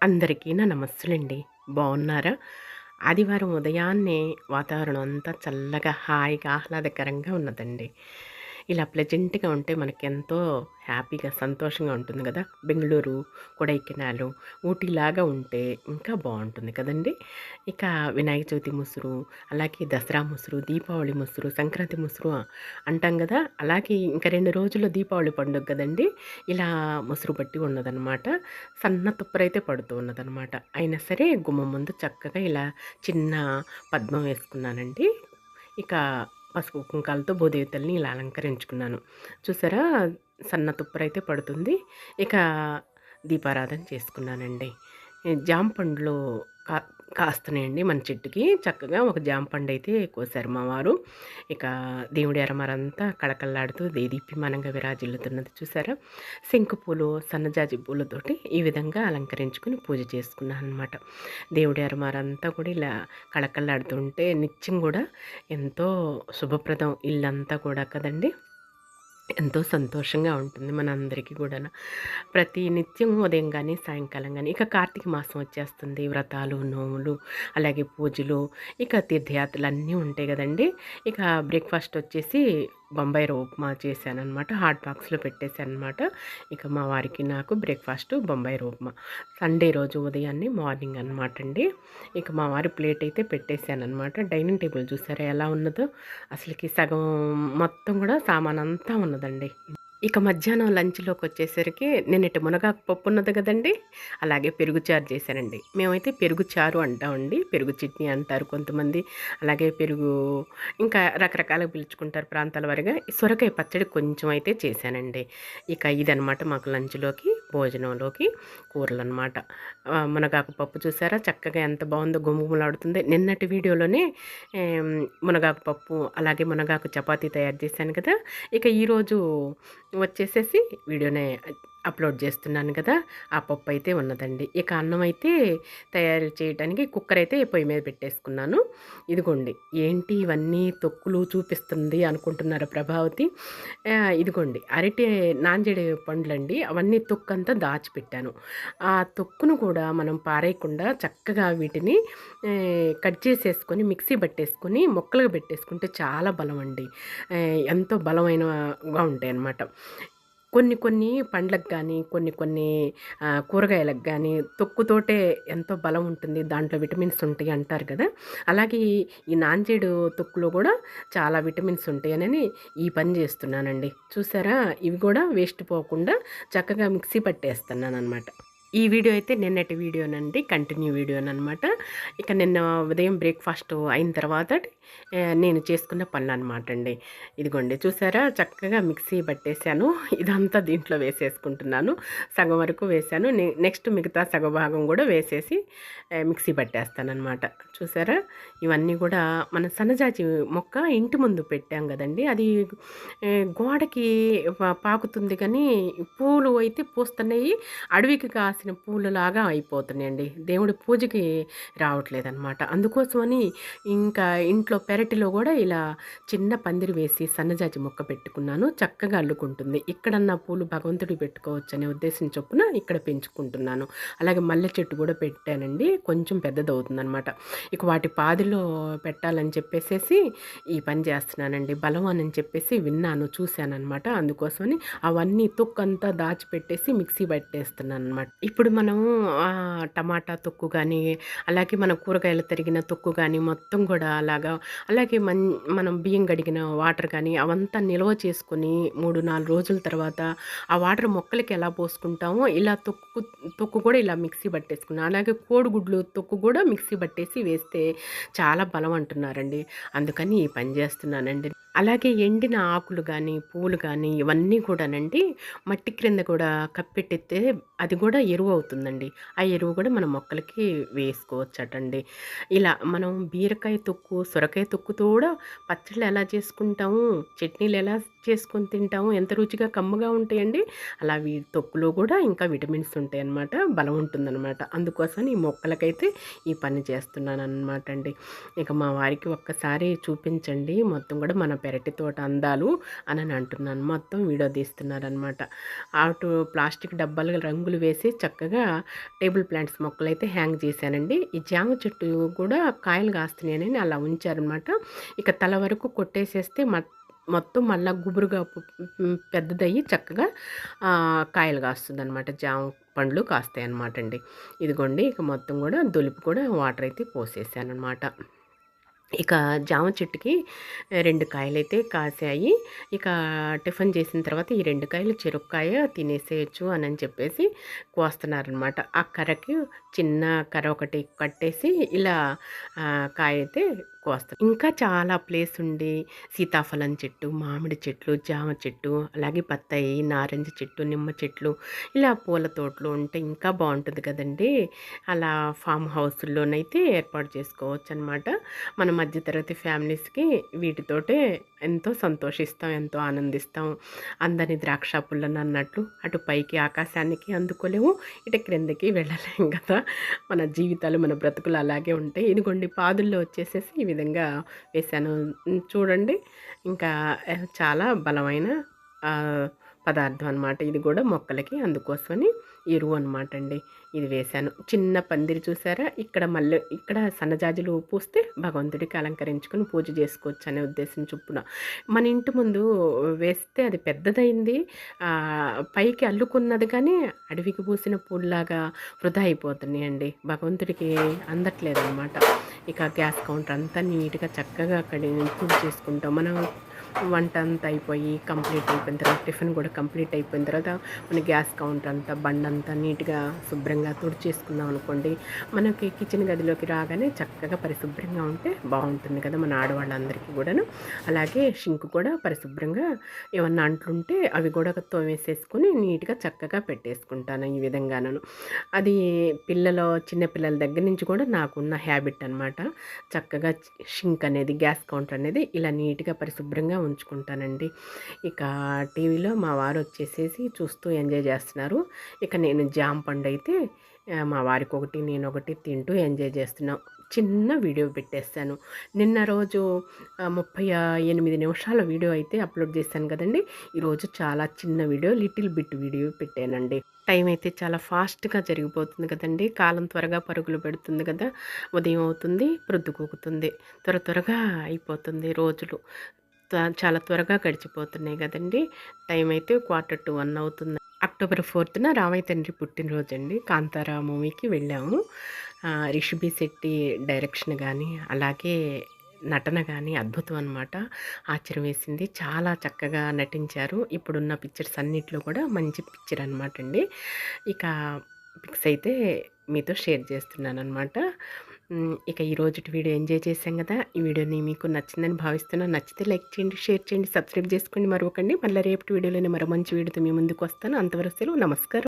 అందరికీ నా నమస్సులండి. బాగున్నారా ఆదివారం ఉదయాన్నే వాతావరణం అంతా చల్లగా హాయిగా ఆహ్లాదకరంగా ఉన్నదండి. ఇలా ప్లెజెంట్గా ఉంటే మనకి ఎంతో హ్యాపీగా సంతోషంగా ఉంటుంది కదా. బెంగళూరు కొడైకెనాలు ఊటీలాగా ఉంటే ఇంకా బాగుంటుంది కదండి. ఇక వినాయక చవితి ముసురు అలాగే దసరా ముసురు దీపావళి ముసురు సంక్రాంతి ముసురు అంటాం కదా. అలాగే ఇంకా రెండు రోజుల్లో దీపావళి పండుగ కదండి. ఇలా ముసురు బట్టి ఉన్నదనమాట సన్న తుప్పరైతే పడుతూ ఉన్నదనమాట అయినా సరే గుమ్మం ముందు చక్కగా ఇలా చిన్న పద్మం వేసుకున్నానండి. ఇక పసుపు కుంకాలతో భూదేవతల్ని ఇలా అలంకరించుకున్నాను. చూసారా? సన్న తుప్పరైతే పడుతుంది. ఇక దీపారాధన చేసుకున్నానండి. జాంపండ్లో కాస్తున్నాయండి మన చెట్టుకి. చక్కగా ఒక జాంపండు అయితే కోసారు మావారు ఇక దేవుడి అరమరంతా కళకళలాడుతూ దేదీప్యమానంగా విరాజిల్లుతున్నది చూసారా? శంకు పూలు సన్నజాజి పూలతోటి ఈ విధంగా అలంకరించుకుని పూజ చేసుకున్నాను అనమాట దేవుడి అరమారంతా కూడా ఇలా కళకళలాడుతుంటే నిత్యం కూడా ఎంతో శుభప్రదం ఇల్లంతా కూడా కదండి. ఎంతో సంతోషంగా ఉంటుంది మనందరికీ కూడా ప్రతి నిత్యం ఉదయం కానీ సాయంకాలం కానీ ఇక కార్తీక మాసం వచ్చేస్తుంది. వ్రతాలు నోములు అలాగే పూజలు ఇక తీర్థయాత్రలు అన్నీ ఉంటాయి కదండి. ఇక బ్రేక్ఫాస్ట్ వచ్చేసి బొంబాయి ఉప్మా చేశానమాట హాట్ బాక్స్లో పెట్టేశాను అనమాట ఇక మా వారికి నాకు బ్రేక్ఫాస్ట్ బొంబాయి ఉప్మా సండే రోజు ఉదయాన్నే మార్నింగ్ అనమాట అండి. ఇక మా వారి ప్లేట్ అయితే పెట్టేశానమాట డైనింగ్ టేబుల్ చూసారా ఎలా ఉన్నదో? అసలుకి సగం మొత్తం కూడా సామాన్ అంతా ఉన్నదండి. ఇక మధ్యాహ్నం లంచ్లోకి వచ్చేసరికి నిన్నటి మునగాకు పప్పు ఉన్నది కదండి అలాగే పెరుగు చారు చేశానండి. మేమైతే పెరుగు చారు అంటామండి పెరుగు చట్నీ అంటారు కొంతమంది. అలాగే పెరుగు ఇంకా రకరకాలుగా పిలుచుకుంటారు ప్రాంతాల వారిగా. సొరకాయ పచ్చడి కొంచెం అయితే చేశానండి. ఇక ఇదనమాట మాకు లంచ్లోకి. భోజనంలోకి కూరలు అనమాట మునగాకు పప్పు చూసారా? చక్కగా ఎంత బాగుందో గుమగుమలాడుతుంది. నిన్నటి వీడియోలోనే మునగాకు పప్పు అలాగే మునగాకు చపాతీ తయారు చేశాను కదా? ఇక ఈరోజు వచ్చేసేసి వీడియోనే అప్లోడ్ చేస్తున్నాను కదా ఆ పప్పు అయితే ఉన్నదండి. ఇక అన్నం అయితే తయారు చేయడానికి కుక్కర్ అయితే పొయ్యి మీద పెట్టేసుకున్నాను. ఇదిగోండి ఏంటి ఇవన్నీ తొక్కులు చూపిస్తుంది అనుకుంటున్నారు ప్రభావతి? ఇదిగోండి అరటి నాంజడి పండ్లండి అవన్నీ తొక్కు అంతా దాచిపెట్టాను. ఆ తొక్కును కూడా మనం పారేయకుండా చక్కగా వీటిని కట్ చేసేసుకొని మిక్సీ పట్టేసుకొని మొక్కలుగా పెట్టేసుకుంటే చాలా బలం అండి ఎంతో బలమైనగా ఉంటాయి అన్నమాట కొన్ని కొన్ని పండ్లకు కానీ కొన్ని కొన్ని కూరగాయలకు కానీ తొక్కుతోటే ఎంతో బలం ఉంటుంది. దాంట్లో విటమిన్స్ ఉంటాయి అంటారు కదా. అలాగే ఈ నాంజేడు తొక్కులో కూడా చాలా విటమిన్స్ ఉంటాయని ఈ పని చేస్తున్నానండి. చూసారా? ఇవి కూడా వేస్ట్ పోకుండా చక్కగా మిక్సీ పట్టేస్తున్నాను అనమాట ఈ వీడియో అయితే నిన్నటి వీడియోనండి కంటిన్యూ వీడియోనమాట ఇక నిన్న ఉదయం బ్రేక్ఫాస్ట్ అయిన తర్వాత నేను చేసుకున్న పనులు అనమాట అండి ఇదిగోండి చూసారా? చక్కగా మిక్సీ పట్టేశాను. ఇదంతా దీంట్లో వేసేసుకుంటున్నాను. సగం వరకు వేసాను నెక్స్ట్ మిగతా సగభాగం కూడా వేసేసి మిక్సీ పట్టేస్తానమాట చూసారా? ఇవన్నీ కూడా మన సన్నజాజి మొక్క ఇంటి ముందు పెట్టాం కదండి. అది గోడకి పాకుతుంది కానీ పూలు అయితే పూస్తున్నాయి. అడవికి కాసిన పూలలాగా అయిపోతున్నాయండి. దేవుడి పూజకి రావట్లేదన్నమాట. అందుకోసమని ఇంకా ఇంట్లో పెరటిలో కూడా ఇలా చిన్న పందిరి వేసి సన్నజాజి మొక్క పెట్టుకున్నాను. చక్కగా అల్లుకుంటుంది. ఇక్కడన్నా పూలు భగవంతుడి పెట్టుకోవచ్చు అనే ఉద్దేశం చొప్పున ఇక్కడ పెంచుకుంటున్నాను. అలాగే మల్లె చెట్టు కూడా పెట్టానండి. కొంచెం పెద్దదవుతుంది అనమాట ఇక వాటి పాదిలో పెట్టాలని చెప్పేసేసి ఈ పని చేస్తున్నానండి. బలం అని చెప్పేసి విన్నాను చూశాను అనమాట అందుకోసమని అవన్నీ తొక్కంతా దాచిపెట్టేసి మిక్సీ పట్టేస్తున్నాను అనమాట ఇప్పుడు మనము టమాటా తొక్కు కానీ అలాగే మన కూరగాయలు తరిగిన తొక్కు కానీ మొత్తం కూడా అలాగా అలాగే మన్ మనం బియ్యం గడిగిన వాటర్ కానీ అవంతా నిల్వ చేసుకొని మూడు నాలుగు రోజుల తర్వాత ఆ వాటర్ మొక్కలకి ఎలా పోసుకుంటామో ఇలా తొక్కు తొక్కు కూడా ఇలా మిక్సీ పట్టేసుకున్నాం. అలాగే కోడిగుడ్లు తొక్కు కూడా మిక్సీ పట్టేసి వేస్తే చాలా బలం అంటున్నారండి. అందుకని ఈ పని చేస్తున్నానండి. అలాగే ఎండిన ఆకులు కానీ పూలు కానీ ఇవన్నీ కూడానండి మట్టి క్రింద కూడా కప్పెట్టితే అది కూడా ఎరువు అవుతుందండి. ఆ ఎరువు కూడా మన మొక్కలకి వేసుకోవచ్చటండి. ఇలా మనం బీరకాయ తొక్కు సొరకాయ తొక్కుతో కూడా పచ్చళ్ళు ఎలా చేసుకుంటాము చట్నీలు ఎలా చేసుకొని తింటాము. ఎంత రుచిగా కమ్మగా ఉంటాయండి. అలా వీ తొక్కులో కూడా ఇంకా విటమిన్స్ ఉంటాయి అన్నమాట బలం ఉంటుందన్నమాట. అందుకోసం ఈ మొక్కలకైతే ఈ పని చేస్తున్నాను అనమాట అండి ఇక మా వారికి ఒక్కసారి చూపించండి. మొత్తం కూడా మన పెరటి తోట అందాలు అని అంటున్నాను. మొత్తం వీడియో తీస్తున్నారనమాట అటు ప్లాస్టిక్ డబ్బాలు రంగులు వేసి చక్కగా టేబుల్ ప్లాంట్స్ మొక్కలు అయితే హ్యాంగ్ చేశానండి. ఈ జామ చెట్టు కూడా కాయలు కాస్తున్నాయని అలా ఉంచారనమాట ఇక తల వరకు కొట్టేసేస్తే మొత్తం మళ్ళీ గుబురుగా పెద్దదయ్యి చక్కగా కాయలు కాస్తుంది అనమాట జామ పండ్లు కాస్తాయి అనమాట అండి ఇదిగోండి ఇక మొత్తం కూడా దులుపు కూడా వాటర్ అయితే పోసేసాను అనమాట ఇక జామ చెట్టుకి రెండు కాయలైతే కాసాయి. ఇక టిఫిన్ చేసిన తర్వాత ఈ రెండు కాయలు చెరుక్కాయ తినేసేయచ్చు అని చెప్పేసి కోస్తున్నారనమాట ఆ కర్రకి చిన్న కర్ర ఒకటి కట్టేసి ఇలా కాయ అయితే కోస్తాం ఇంకా చాలా ప్లేస్ ఉండి సీతాఫలం చెట్టు మామిడి చెట్లు జామ చెట్టు అలాగే బత్తాయి నారింజ చెట్టు నిమ్మ చెట్లు ఇలా పూల తోటలు ఉంటే ఇంకా బాగుంటుంది కదండి. అలా ఫామ్ హౌస్లోనైతే ఏర్పాటు చేసుకోవచ్చు అనమాట మన మధ్యతరగతి ఫ్యామిలీస్కి వీటితోటే ఎంతో సంతోషిస్తాం ఎంతో ఆనందిస్తాం. అందరిని ద్రాక్ష పుల్లని అన్నట్లు అటు పైకి ఆకాశానికి అందుకోలేము ఇటు క్రిందకి వెళ్ళలేం కదా. మన జీవితాలు మన బ్రతుకులు అలాగే ఉంటాయి ఇదిగోండి పాదుల్లో వచ్చేసేసి ఈ విధంగా వేసాను. చూడండి. ఇంకా చాలా బలమైన పదార్థం అనమాట ఇది కూడా మొక్కలకి అందుకోసమని ఎరువు అనమాట అండి ఇది వేశాను. చిన్న పందిరి చూసారా? ఇక్కడ మళ్ళీ ఇక్కడ సన్నజాజులు పూస్తే భగవంతుడికి అలంకరించుకొని పూజ చేసుకోవచ్చు అనే ఉద్దేశం చొప్పున. మన ఇంటి ముందు వేస్తే అది పెద్దదైంది. పైకి అల్లుకున్నది కానీ అడవికి పూసిన పూల్లాగా వృధా అయిపోతున్నాయండి. భగవంతుడికి అందట్లేదు అనమాట ఇక గ్యాస్ కౌంటర్ అంతా నీట్గా చక్కగా అక్కడ పూజ చేసుకుంటాం. మనం వంట అంతా అయిపోయి కంప్లీట్ అయిపోయిన తర్వాత టిఫిన్ కూడా కంప్లీట్ అయిపోయిన తర్వాత మన గ్యాస్ కౌంటర్ అంతా బండ్ అంతా నీట్గా శుభ్రంగా తుడిచేసుకున్నాం అనుకోండి. మనకి కిచెన్ గదిలోకి రాగానే చక్కగా పరిశుభ్రంగా ఉంటే బాగుంటుంది కదా మన ఆడవాళ్ళందరికీ కూడాను. అలాగే షింక్ కూడా పరిశుభ్రంగా ఏమన్నా అంట్లుంటే అవి కూడా తోమేసేసుకొని నీట్గా చక్కగా పెట్టేసుకుంటాను ఈ విధంగాను అది పిల్లలు చిన్న పిల్లల దగ్గర నుంచి కూడా నాకున్న హ్యాబిట్ అనమాట చక్కగా షింక్ అనేది గ్యాస్ కౌంటర్ అనేది ఇలా నీట్గా పరిశుభ్రంగా ఉంచుకుంటానండి. ఇక టీవీలో మా వారు వచ్చేసేసి చూస్తూ ఎంజాయ్ చేస్తున్నారు. ఇక నేను జామ్ పండు అయితే మా వారికి ఒకటి నేను ఒకటి తింటూ ఎంజాయ్ చేస్తున్నాం. చిన్న వీడియో పెట్టేస్తాను. నిన్న రోజు ముప్పై ఎనిమిది నిమిషాల వీడియో అయితే అప్లోడ్ చేశాను కదండి. ఈరోజు చాలా చిన్న వీడియో లిటిల్ బిట్ వీడియో పెట్టానండి. టైం అయితే చాలా ఫాస్ట్గా జరిగిపోతుంది కదండి. కాలం త్వరగా పరుగులు పెడుతుంది కదా. ఉదయం అవుతుంది ప్రొద్దుకూకుతుంది త్వర త్వరగా అయిపోతుంది రోజులు. చాలా త్వరగా గడిచిపోతున్నాయి కదండి. టైం అయితే క్వార్టర్ టు వన్ అవుతుంది. అక్టోబర్ ఫోర్త్న రామయ్య తండ్రి పుట్టినరోజు అండి కాంతారా మూవీకి వెళ్ళాము. రిషిబి శెట్టి డైరెక్షన్ కానీ అలాగే నటన కానీ అద్భుతం అనమాట ఆశ్చర్యం వేసింది. చాలా చక్కగా నటించారు. ఇప్పుడున్న పిక్చర్స్ అన్నిట్లో కూడా మంచి పిక్చర్ అనమాట అండి. ఇక పిక్స్ అయితే మీతో షేర్ చేస్తున్నాను అనమాట ఇక ఈ రోజు వీడియో ఎంజాయ్ చేశాం కదా. ఈ వీడియోని మీకు నచ్చిందని భావిస్తున్నాను నచ్చితే లైక్ చేయండి షేర్ చేయండి సబ్స్క్రైబ్ చేసుకోండి. మరొకండి మళ్ళీ రేపటి వీడియోలోనే మరో మంచి వీడియోతో మీ ముందుకు వస్తాను. అంతవరకు సెలవు. నమస్కారం.